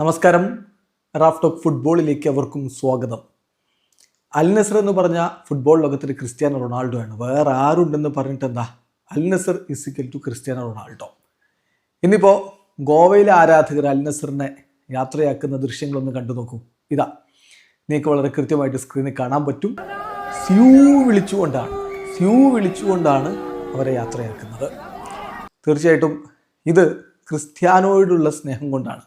നമസ്കാരം. Raf talk ഫുട്ബോളിലേക്ക് അവർക്കും സ്വാഗതം. അൽ നസർ എന്ന് പറഞ്ഞ ഫുട്ബോൾ ലോകത്തിൽ ക്രിസ്ത്യാനോ റൊണാൾഡോ ആണ് വേറെ ആരുണ്ടെന്ന് പറഞ്ഞിട്ട് എന്താ? അൽ നസർ ഇസിക്കൽ ടു ക്രിസ്ത്യാനോ റൊണാൾഡോ. ഇന്നിപ്പോൾ ഗോവയിലെ ആരാധകർ അൽ നസറിനെ യാത്രയാക്കുന്ന ദൃശ്യങ്ങളൊന്ന് കണ്ടു നോക്കൂ. ഇതാ. നിങ്ങൾക്ക് വളരെ കൃത്യമായിട്ട് സ്ക്രീനിൽ കാണാൻ പറ്റും. സ്യൂ വിളിച്ചുകൊണ്ടാണ്. സ്യൂ വിളിച്ചുകൊണ്ടാണ് അവരെ യാത്രയാക്കുന്നത്. തീർച്ചയായിട്ടും ഇത് ക്രിസ്ത്യാനോയോടുള്ള സ്നേഹം കൊണ്ടാണ്.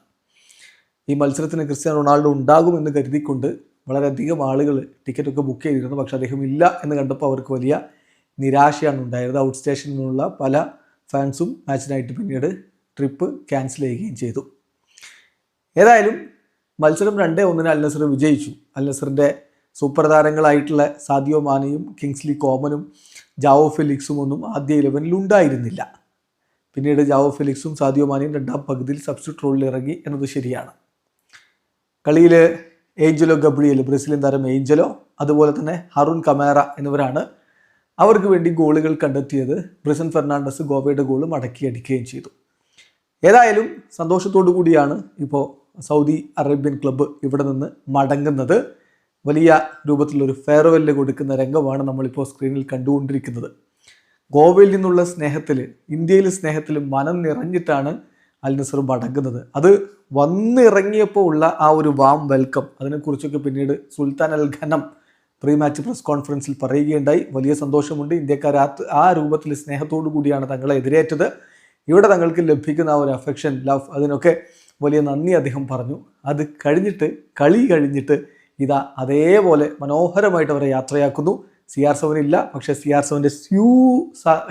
ഈ മത്സരത്തിന് ക്രിസ്ത്യാനോ റൊണാൾഡോ ഉണ്ടാകുമെന്ന് കരുതിക്കൊണ്ട് വളരെയധികം ആളുകൾ ടിക്കറ്റൊക്കെ ബുക്ക് ചെയ്തിരുന്നു. പക്ഷെ അദ്ദേഹം ഇല്ല എന്ന് കണ്ടപ്പോൾ അവർക്ക് വലിയ നിരാശയാണ് ഉണ്ടായത്. ഔട്ട് സ്റ്റേഷനിൽ നിന്നുള്ള പല ഫാൻസും മാച്ചിനായിട്ട് പിന്നീട് ട്രിപ്പ് ക്യാൻസൽ ചെയ്യുകയും ചെയ്തു. ഏതായാലും മത്സരം രണ്ടേ ഒന്നിന് അൽനസർ വിജയിച്ചു. അൽനസറിന്റെ സൂപ്പർ താരങ്ങളായിട്ടുള്ള സാദിയോ മാനയും കിങ്സ്ലി കോമനും ജാവോ ഫെലിക്സും ഒന്നും ആദ്യ ഇലവനിൽ ഉണ്ടായിരുന്നില്ല. പിന്നീട് ജാവോ ഫെലിക്സും സാദിയോ മാനയും രണ്ടാം പകുതിയിൽ സബ്സ്റ്റിറ്റ്യൂട്ട് റോളിൽ ഇറങ്ങി എന്നത് ശരിയാണ്. കളിയിൽ ഏഞ്ചലോ ഗബ്രിയൽ ബ്രസീലിയൻ താരം ഏഞ്ചലോ അതുപോലെ തന്നെ ഹറുൺ കമേറ എന്നിവരാണ് അവർക്ക് വേണ്ടി ഗോളുകൾ കണ്ടെത്തിയത്. ബ്രിസൻ ഫെർണാണ്ടസ് ഗോവയുടെ ഗോൾ മടക്കി അടിക്കുകയും ചെയ്തു. ഏതായാലും സന്തോഷത്തോടു കൂടിയാണ് ഇപ്പോൾ സൗദി അറേബ്യൻ ക്ലബ്ബ് ഇവിടെ നിന്ന് മടങ്ങുന്നത്. വലിയ രൂപത്തിലൊരു ഫെയർവെല്ല് കൊടുക്കുന്ന രംഗമാണ് നമ്മളിപ്പോൾ സ്ക്രീനിൽ കണ്ടുകൊണ്ടിരിക്കുന്നത്. ഗോവയിൽ നിന്നുള്ള സ്നേഹത്തിൽ ഇന്ത്യയിലെ സ്നേഹത്തിൽ മനം നിറഞ്ഞിട്ടാണ് അൽ നസർ മടങ്ങുന്നത്. അത് വന്നിറങ്ങിയപ്പോൾ ഉള്ള ആ ഒരു വാം വെൽക്കം അതിനെക്കുറിച്ചൊക്കെ പിന്നീട് Sultan al Ghanam pre match press കോൺഫറൻസിൽ പറയുകയുണ്ടായി. വലിയ സന്തോഷമുണ്ട്. ഇന്ത്യക്കാർ ആ ആ രൂപത്തിൽ സ്നേഹത്തോടു കൂടിയാണ് തങ്ങളെ എതിരേറ്റത്. ഇവിടെ തങ്ങൾക്ക് ലഭിക്കുന്ന ആ ഒരു അഫെക്ഷൻ ലവ് അതിനൊക്കെ വലിയ നന്ദി അദ്ദേഹം പറഞ്ഞു. അത് കഴിഞ്ഞിട്ട് കളി കഴിഞ്ഞിട്ട് ഇതാ അതേപോലെ മനോഹരമായിട്ട് അവരെ യാത്രയാക്കുന്നു. സി ആർ സെവൻ ഇല്ല. പക്ഷേ സി ആർ സെവന്റെ സ്യൂ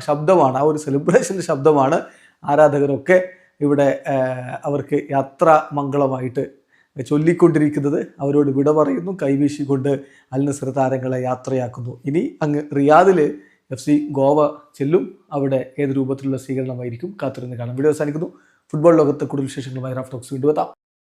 ശബ്ദമാണ് ആ ഒരു സെലിബ്രേഷന്റെ ശബ്ദമാണ് ആരാധകരൊക്കെ ഇവിടെ അവർക്ക് യാത്ര മംഗളമായിട്ട് ചൊല്ലിക്കൊണ്ടിരിക്കുന്നത് അവരോട് വിട പറയുന്നു കൈവീശിക്കൊണ്ട് അൽ താരങ്ങളെ യാത്രയാക്കുന്നു. ഇനി അങ്ങ് റിയാദിൽ എഫ് സി ഗോവ ചെല്ലും അവിടെ ഏത് രൂപത്തിലുള്ള സ്വീകരണമായിരിക്കും കാത്തിരുന്ന് കാണാം. വീഡിയോ അവസാനിക്കുന്നു. ഫുട്ബോൾ ലോകത്തെ കൂടുതൽ വിശേഷങ്ങളുമായി റാഫ് ടോക്സ് വീണ്ടും എത്താം.